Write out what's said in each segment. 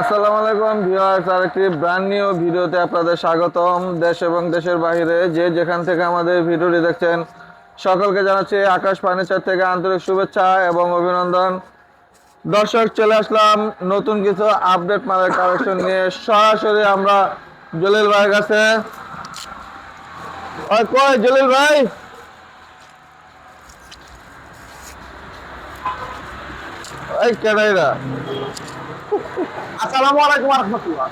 আসসালামু আলাইকুম ভিউয়ার্স, আরেকটি ব্র্যান্ড নিউ ভিডিওতে আপনাদের স্বাগতম। দেশ এবং দেশের বাইরে যে যেখান থেকে আমাদের ভিডিওটি দেখছেন, সকলকে জানাচ্ছি আকাশ ফার্নিচার থেকে আন্তরিক শুভেচ্ছা এবং অভিনন্দন। দর্শক, চলে আসলাম নতুন কিছু আপডেট মালের কালেকশন নিয়ে। সরাসরি আমরা জলিল ভাইয়ের কাছে। কই জলিল ভাই? এই কেডাইরা। আসসালামু আলাইকুম ওয়া রাহমাতুল্লাহ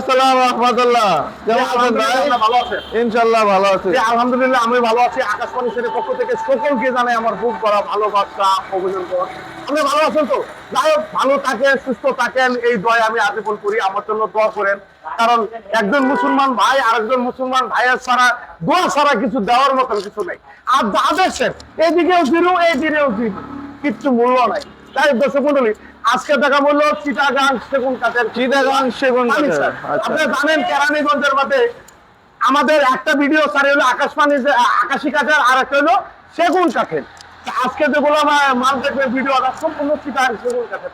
আসসালাম রহমতুল্লাহ। কেমন আছেন ভাই? ভালো আছেন ইনশাল্লাহ ভালো আছি। আলহামদুলিল্লাহ আমি ভালো আছি। আকাশবাণী সেনের পক্ষ থেকে সকলকে জানাই আমার বুক করা ভালোবাসা অভিনন্দন। আপনি ভালো আছেন তো? যাই হোক ভালো থাকেন সুস্থ থাকেন এই দয় আমি আজীবন করি। আমার জন্য দোয়া করেন। কারণ একজন মুসলমান ভাই আরেকজন মুসলমান ভাইয়ের ছাড়া দোয়া ছাড়া কিছু দেওয়ার মতন কিছু নেই। আর যা দেখছেন এদিকেও জিরো এইদিকেও জিরো। কিচ্ছু মূল্য নাই। তাই দর্শক মন্ডলী আজকে দেখা মূল্য চিটাগাং সেগুন কাঠের চিটাগাং সেগুন কাঠের, আচ্ছা। আপনি জানেন কেরানীগঞ্জের মাঠে আমাদের একটা ভিডিও সারি হলো আকাশবাণী আকাশী কাঠের আর একটা হলো সেগুন কাঠের। তা আজকে যেগুলো মাল দেখবেন ভিডিওটা সম্পূর্ণ চিটাগাং সেগুন কাঠের।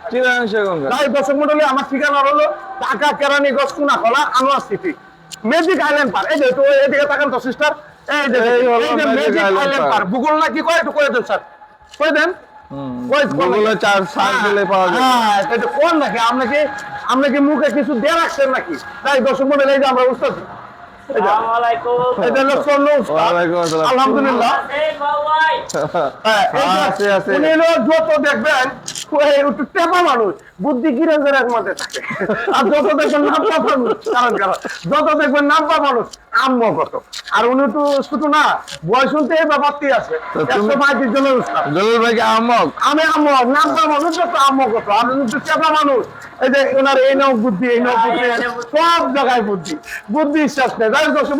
সেগুন কাঠ। দর্শক মন্ডলী আমার ঠিকানা হলো Dhaka Keraniganj Kunakhola Anwar city magic island পার এই যে একটু এদিকে তাকান তো সিস্টার এই যে ম্যাজিক আইল্যান্ড পার ভূগোল না কি কয় একটু করে দেন স্যার। করে দেন। হুম। চার সার্চ দিলে পাওয়া যায়। হ্যাঁ এটা কোন নাকি? আপনাকে আপনাকে মুখে কিছু দিয়ে রাখছেন নাকি? তাই দর্শক মনে আমরা উস্তাদ। আলহামদুলিল্লাহ। হ্যাঁ, যত দেখবেন একটু টেপা মানুষ। বুদ্ধি কিরঞ্জের এক থাকে। আর যত দেখবেন নাম্পা মানুষ কারণ কারণ যত দেখবেন নাম্পা মানুষ আম্ম কত। আর উনি শুধু না বয়স শুনতে এই ব্যাপারটি আছে। একশো পঁয়ত্রিশ জনের জলিল আমি আম্মক নামটা মানুষ তো আম্মক কত। আমি কিন্তু চেপা মানুষ। এই যে ওনার এই নাও বুদ্ধি এই নাও বুদ্ধি সব জায়গায় বুদ্ধি। বুদ্ধি বিশ্বাস নেই যাই দর্শক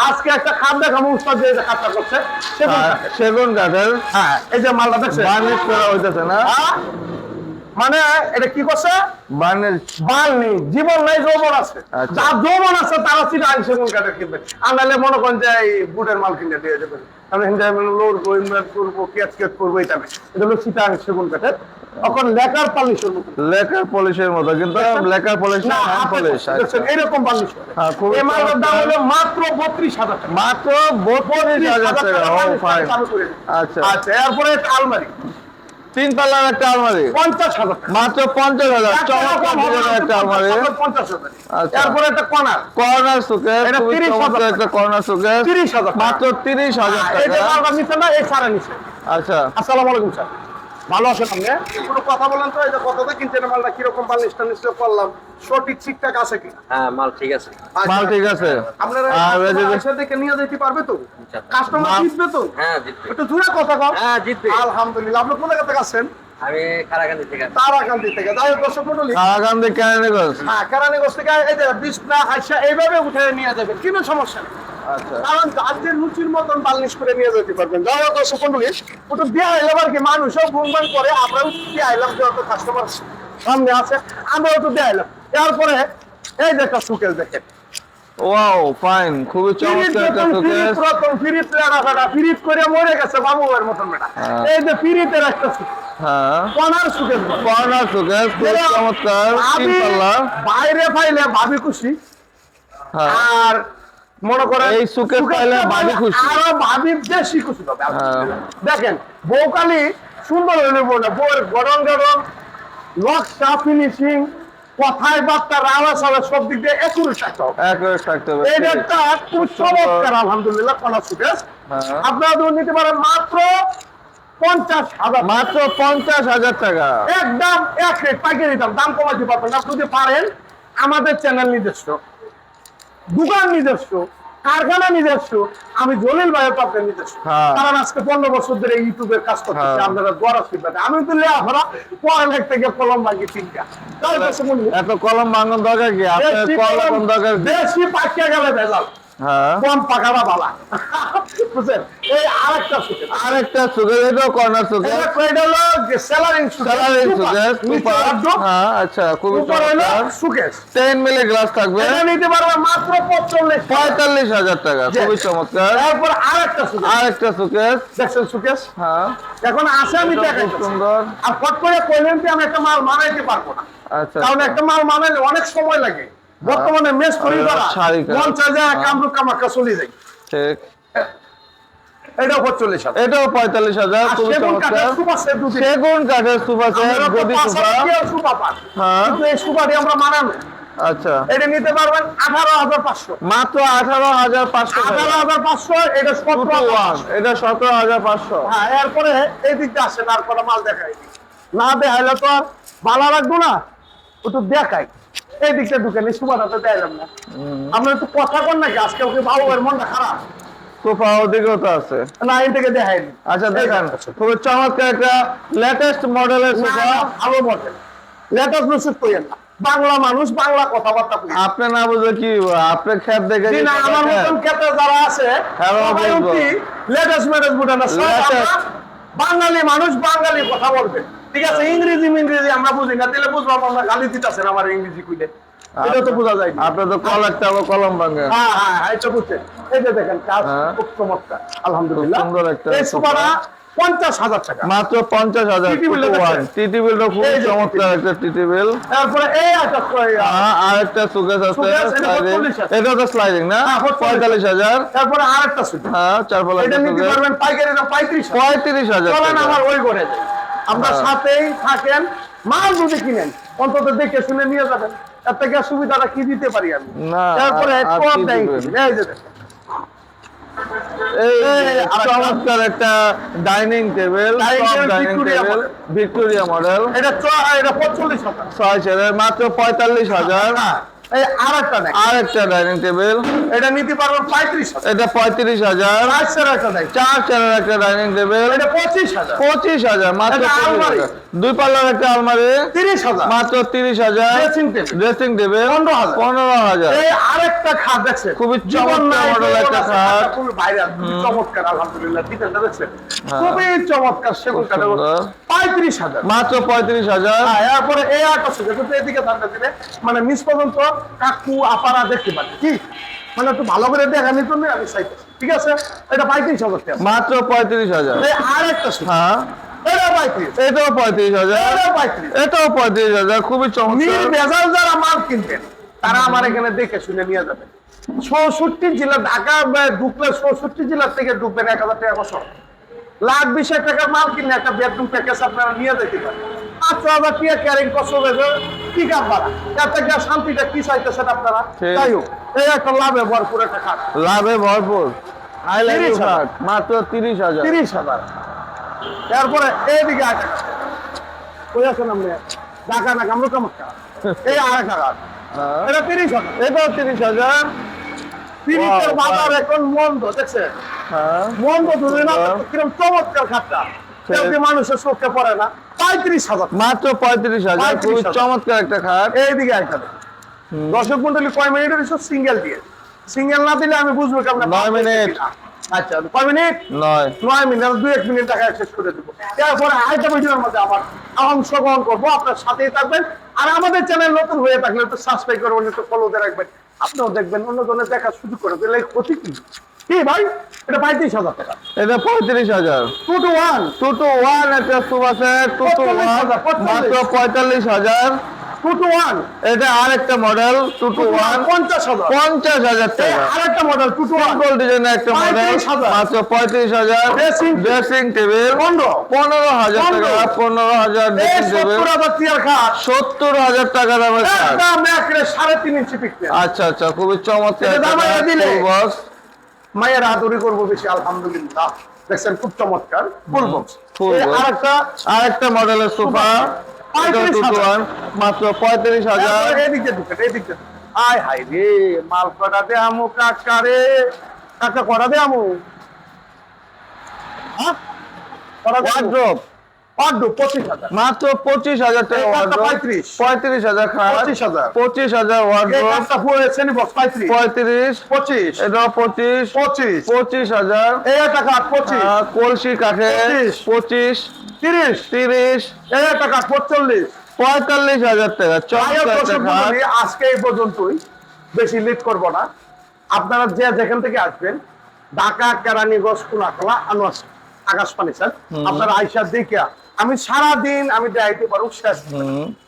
আজকে একটা খাদ দেখাবো উস্তাদ যে খাতা করছে সেগুন কাঠের। হ্যাঁ এই যে মালটা দেখছে বার্নিশ করা হইতেছে না হ্যাঁ? মানে এটা কি করছে? বাল নেই জীবন নাই যৌবন আছে। আচ্ছা। যার যৌবন আছে তারা চিটা আইন সেগুন কাঠের কিনবে? আনালে মনে করেন যে এই বুটের মাল কিনে দিয়ে যাবেন আমি হিন্দা লড়বো ইনভার্ট করব কেচ কেচ করব এটা এটা হলো চিটা সেগুন কাঠের? তখন লেকার পালিশের মতো। লেকার পলিশের মতো কিন্তু লেকার পলিশ না, হ্যান্ড পলিশ দেখছেন, এরকম পালিশ। হ্যাঁ, এই মালটার দাম হলো মাত্র বত্রিশ হাজার টাকা। মাত্র বত্রিশ হাজার টাকা ও ফাইন। আচ্ছা। আচ্ছা এরপরে আলমারি। তিন পাল্লার একটা আলমারি। পঞ্চাশ হাজার মাত্র পঞ্চাশ হাজার চমৎকার একটা আলমারি। হাজার। আচ্ছা। একটা কর্নার। কর্নার সুকেস এটা খুবই 30,000 চমৎকার টাকা। একটা কর্নার সুকেস 30,000 টাকা। মাত্র তিরিশ হাজার এই টাকা। না সারা নিচ্ছে। আচ্ছা। আসসালামু আলাইকুম স্যার। ভালো আছেন আপনি? কোনো কথা বলেন তো এই যে কতটা কিনছেন মালটা কীরকম মাল নিশ্চয় করলাম সঠিক ঠিকঠাক আছে কি? হ্যাঁ মাল ঠিক আছে। মাল ঠিক আছে। আপনারা আর এই যে- একসাথে দেখে নিয়ে যেতে পারবে তো? কাস্টমার জিতবে তো? হ্যাঁ জিতবে। একটু জোরে কথা কও। হ্যাঁ জিতবে। আলহামদুলিল্লাহ। আপনি কোন জায়গা থেকে আসছেন? আমি কারাকান্দি থেকে তারাকান্দি থেকে যাই হোক দর্শক মন্ডলী। কারাকান্দি কেরানীগঞ্জ। হ্যাঁ কেরানীগঞ্জ থেকে এই যে বিছনা হাইসা এইভাবে উঠে নিয়ে যাবেন কোনো সমস্যা নেই। আচ্ছা। কারণ গাছের লুচির মতন বালিশ করে নিয়ে যেতে পারবেন। যাই হোক দর্শক মন্ডলী ওটা দিয়ে আইলাম আর কি? মানুষও গুনবান করে আমরাও দিয়ে আইলাম যত কাস্টমার সামনে আছে আমরাও তো দিয়ে আইলাম এরপরে এই যে একটা সুকেল দেখেন। ওয়াও ফাইন খুবই চমৎকার একটা ফিরিত ফিরিত করে মরে গেছে বাবুয়ের মতন বেটা। হ্যাঁ। এই যে ফিরিতের একটা সুকেল হ্যাঁ। কনার কর্নার সুকেস চমৎকার তিন ভাবি তলা বাইরে পাইলে ভাবি খুশি। হ্যাঁ। আর মনে করেন এই সুকেশ পাইলে ভাবি খুশি। আরও ভাবি বেশি খুশি হবে হ্যাঁ। দেখেন বউকালি সুন্দর হইলে বউয়ের গরম গরম নকশা ফিনিশিং কথায় বার্তা রাওয়া সালা সব দিক দিয়ে একুরেট থাকতে হবে। একবারে থাকতে হবে এটা একটা খুব চমৎকার আলহামদুলিল্লাহ কলা। আপনারা নিতে পারেন মাত্র পঞ্চাশ হাজার। মাত্র পঞ্চাশ হাজার টাকা। একদম এক রেট পাইকারি দাম দাম কমাতে পারবেন না। যদি পারেন আমাদের চ্যানেল নিজস্ব দোকান নিজস্ব কারখানা নিজস্ব আমি জলিল ভাইয়ের পাপের নিজস্ব। হ্যাঁ। কারণ আজকে পনেরো বছর ধরে ইউটিউবের কাজ করতেছি হ্যাঁ। আপনারা আমি তো পড়ালেখ থেকে কলম ভাঙি এত কলম ভাঙন দরকার কি? আপনার কলম কলম- দরকার বেশি পাকিয়ে গেলে ভেজাল কম পাকাটা বালা? বুঝছেন? এই আরেকটা আরেকটা কর্নার এটা হলো হ্যাঁ আচ্ছা উপরে হলো গ্লাস থাকবে। এটা নিতে মাত্র টাকা। খুবই চমৎকার। তারপর আরেকটা সুকেস আরেকটা সুকেশ হ্যাঁ। এখন আসে আমি দেখাই সুন্দর। আর ফট করে কইলেন যে আমি একটা মাল মানাইতে পারব না। আচ্ছা কারণ আচ্ছা। একটা মাল মানাইলে অনেক সময় লাগে। বর্তমানে মেস করি। করা মন চায় যে। কামরুক কামাক্কা চলে যাই। ঠিক। এটা পঁয়তাল্লিশ হাজার। এটাও পঁয়তাল্লিশ সেগুন কাঠের সোফা সেট গদি সোফা। হ্যাঁ। কিন্তু এই সুপাটি আমরা মানানো আচ্ছা। এটা নিতে পারবেন আঠারো হাজার পাঁচশো। মাত্র আঠারো হাজার পাঁচশো আঠারো হাজার পাঁচশো এটা সতেরো এটা সতেরো হাজার পাঁচশো। হ্যাঁ এরপরে এই দিকটা আসে আর কোনো মাল দেখাই। না দেখাইলে তো আর ভালো রাখব না একটু দেখাই। এই দিকটা ঢুকে নি সুপাটাতে দেখাইলাম না। আমরা একটু কথা কর নাকি আজকে ওকে বাবু এর মনটা খারাপ। সোফা অধিকতা আছে। না এই থেকে দেখাইনি আচ্ছা দেখেন। খুবই চমৎকার একটা লেটেস্ট মডেলের না, সোফা ভালো মডেল লেটেস্ট মেসেজ কইেন না। বাংলা মানুষ বাংলা কথাবার্তা আপনি না বুঝলে কি আপনি খ্যাপ দেখে না আমার মতন ক্ষেত্রে যারা আছে হ্যাঁ, সবাই লেটেস্ট মেটেস্ট বুঝে না বাঙালি মানুষ বাঙালি কথা বলবে। ঠিক আছে ইংরেজি ইংরেজি আমরা বুঝি না তাহলে বুঝলাম আমরা গালি দিতেছেন আমার ইংরেজি কইলে। এটা তো বোঝা যায় না। আপনি তো কল একটা আবার কলম ভাঙেন হ্যাঁ হ্যাঁ হ্যাঁ, এটা বুঝছেন। এই যে দেখেন কাজ হ্যাঁ। খুব চমৎকার আলহামদুলিল্লাহ। সুন্দর একটা এই সুপারা পঞ্চাশ হাজার টাকা। মাত্র পঞ্চাশ হাজার TT bill দেখছেন? টিটি বিলটা খুব চমৎকার একটা টিটি বিল। তারপরে এই একটা আর একটা সুকেস আছে এটা sliding। 45 হাজার। এটা তো স্লাইডিং না? হ্যাঁ, 45 পঁয়তাল্লিশ হাজার। তারপরে হ্যাঁ চার পালা এটা নিতে পারবেন পাইকারি পঁয়ত্রিশ হাজার। পঁয়ত্রিশ হাজার আমার ওই করে আমরা হ্যাঁ। সাথেই থাকেন মাল যদি কিনেন অন্তত দেখে শুনে নিয়ে যাবেন। তার থেকে সুবিধাটা কি দিতে পারি আমি? তারপরে। চমৎকার একটা dining table dining table Victoria model এটা এটা পঁয়তাল্লিশ হাজার ছয় মাত্র পঁয়তাল্লিশ হাজার। হ্যাঁ, এই আর একটা নেই ডাইনিং টেবিল এটা নিতে পারবেন পঁয়ত্রিশ হাজার। এটা পঁয়ত্রিশ হাজার। চারশের একটা নেই চার চেয়ারের একটা ডাইনিং টেবিল এটা পঁচিশ হাজার। পঁচিশ হাজার মাত্র আলমারি। দুই পাল্লার একটা আলমারি। তিরিশ হাজার। মাত্র তিরিশ হাজার। Dressing ড্রেসিং টেবিল পনেরো হাজার। পনেরো হাজার। এই আরেকটা খাট দেখছেন? খুবই চমৎকার নাই, একটা খাট। খুবই ভাইরাল চমৎকার আলহামদুলিল্লাহ। দেখছেন? খুবই চমৎকার সেগুন কাঠের সুন্দর। পঁয়ত্রিশ হাজার। মাত্র পঁয়ত্রিশ হাজার। হ্যাঁ, এরপরে এই একটা সুযোগ এদিকে ধান্দা দিলে মানে মিস পর্যন্ত কাকু আপারা দেখতে পারে কি? মানে একটু ভালো করে দেখানোর জন্য আমি চাইতেছি ঠিক আছে? এটা পঁয়ত্রিশ হাজার টাকা। মাত্র পঁয়ত্রিশ হাজার। আরেকটা সুযোগ। হ্যাঁ। এটাও পঁয়ত্রিশ। হাজার। এটাও পঁয়ত্রিশ। হাজার খুবই চমৎকার। যারা মাল কিনবেন তারা আমার এখানে দেখে শুনে নিয়ে যাবেন। চৌষট্টি জেলা ঢাকা ঢুকলে চৌষট্টি থেকে ঢুকবেন এক হাজার টাকা বছর। লাখ বিশ হাজার টাকার মাল কিনলে একটা বেডরুম প্যাকেজ আপনারা নিয়ে যেতে পারেন। পাঁচ হাজার টাকা ক্যারিং কষ্ট হবে কি কাপ ভাড়া এর থেকে শান্তিটা কি চাইতেছেন আপনারা? যাই হোক এই একটা লাভে ভরপুর একটা খাট লাভে ভরপুর। হাইলাইট 30 হাজার। মাত্র তিরিশ হাজার। তিরিশ হাজার। তারপরে এইদিকে একটা ওই আছেন আপনি? ঢাকা না কামরু কামাক্কা এই আর একটা হ্যাঁ। এটা তিরিশ হাজার। এটাও তিরিশ হাজার। তিরিশের বাজার এখন মন্দ দেখছেন? হ্যাঁ। মন্দ ধরে না হ্যাঁ। কিরম চমৎকার খাটটা। মানুষের চোখে পড়ে না? পঁয়ত্রিশ হাজার মাত্র পঁয়ত্রিশ হাজার। খুবই চমৎকার একটা খাট। এইদিকে একটা দেখেন। দর্শক মন্ডলী কয় মিনিটের এসব সিঙ্গেল দিয়ে। সিঙ্গেল না দিলে আমি বুঝব কেমন নয় মিনিট। আচ্ছা কয় মিনিট? নয়। নয় মিনিট দুই এক মিনিট টাকা শেষ করে দেবো। এরপরে আরেকটা ভিডিওর মধ্যে আবার অংশগ্রহণ করব। আপনার সাথেই থাকবেন। আর আমাদের চ্যানেল নতুন হয়ে থাকলে একটু সাবস্ক্রাইব করবেন একটু ফলোতে রাখবেন। আপনিও দেখবেন অন্য জনের দেখার সুযোগ করে দিলে ক্ষতি কি? কি ভাই? এটা পঁয়ত্রিশ হাজার টাকা। এটা পঁয়ত্রিশ হাজার। Two two one two two one একটা টু টু ওয়ান মাত্র পঁয়তাল্লিশ হাজার। টু টু ওয়ান এটা আরেকটা মডেল টু টু ওয়ান পঞ্চাশ হাজার পঞ্চাশ হাজার টাকা। আরেকটা model two two one simple ডিজাইনের একটা মডেল 35,000 মাত্র পঁয়ত্রিশ হাজার। ড্রেসিং টেবিল পনেরো পনেরো হাজার পনেরো। টাকা পনেরো হাজার এই ড্রেসিং টেবিল সত্তর হাজার টাকা দামের সাড়ে তিন ইঞ্চি আচ্ছা আচ্ছা খুবই চমৎকার বক্স মায়ের আদরি করব বেশি আলহামদুলিল্লাহ। দেখছেন খুব চমৎকার। Full box. আরেকটা আরেকটা মডেলের সোফা মাত্র পঁয়ত্রিশ হাজার। এদিকে ঢুকেন এদিকে আয় হাই রে মাল কটা দে আমু কাকা রে। কাকা কটা দে আমু? হ্যাঁ? কটা পঁচিশ হাজার। মাত্র পঁচিশ হাজার টাকা। পঁয়ত্রিশ। হাজার পঁচিশ হাজার। হাজার পঁয়ত্রিশ। পঁচিশ। এটা পঁচিশ। পঁচিশ। পঁচিশ হাজার। কলসি কাঠে পঁচিশ। তিরিশ। তিরিশ। একটা কাঠ পঁচল্লিশ পঁয়তাল্লিশ হাজার টাকা। আজকে এই পর্যন্তই। বেশি লেট করব না। আপনারা যে যেখান থেকে আসবেন ঢাকা কেরানীগঞ্জ কুলাকলা আনোয়ার। আকাশ পানি স্যার আপনারা আইসা দেখে আমি সারা দিন আমি দেখাইতে পারব শেষ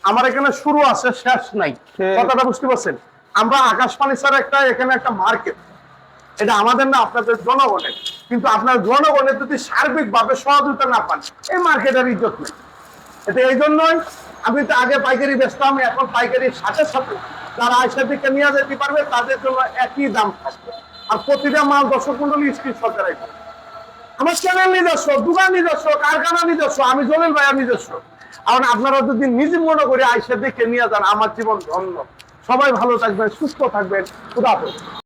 আমার এখানে শুরু আছে শেষ নাই। কথাটা বুঝতে পারছেন? আমরা আকাশ পানি স্যার একটা এখানে একটা মার্কেট। এটা আমাদের না আপনাদের জনগণের। কিন্তু আপনার জনগণের যদি সার্বিকভাবে সহযোগিতা না পান এই মার্কেটের ইজ্জত নেই। এটা এই জন্যই আমি তো আগে পাইকারি বেচতাম এখন পাইকারির সাথে সাথে তারা আইসা থেকে নিয়ে যেতে পারবে তাদের জন্য একই দাম থাকবে। আর প্রতিটা মাল দর্শক মন্ডলী স্ক্রিনশট রাখবে আমার চ্যানেল নিজস্ব, দোকান নিজস্ব, কারখানা নিজস্ব, আমি জলিল ভাইয়া নিজস্ব কারণ আপনারা যদি নিজে মনে করে আইসা দেখে নিয়ে যান, আমার জীবন ধন্য সবাই ভালো থাকবেন, সুস্থ থাকবেন হাফেজ।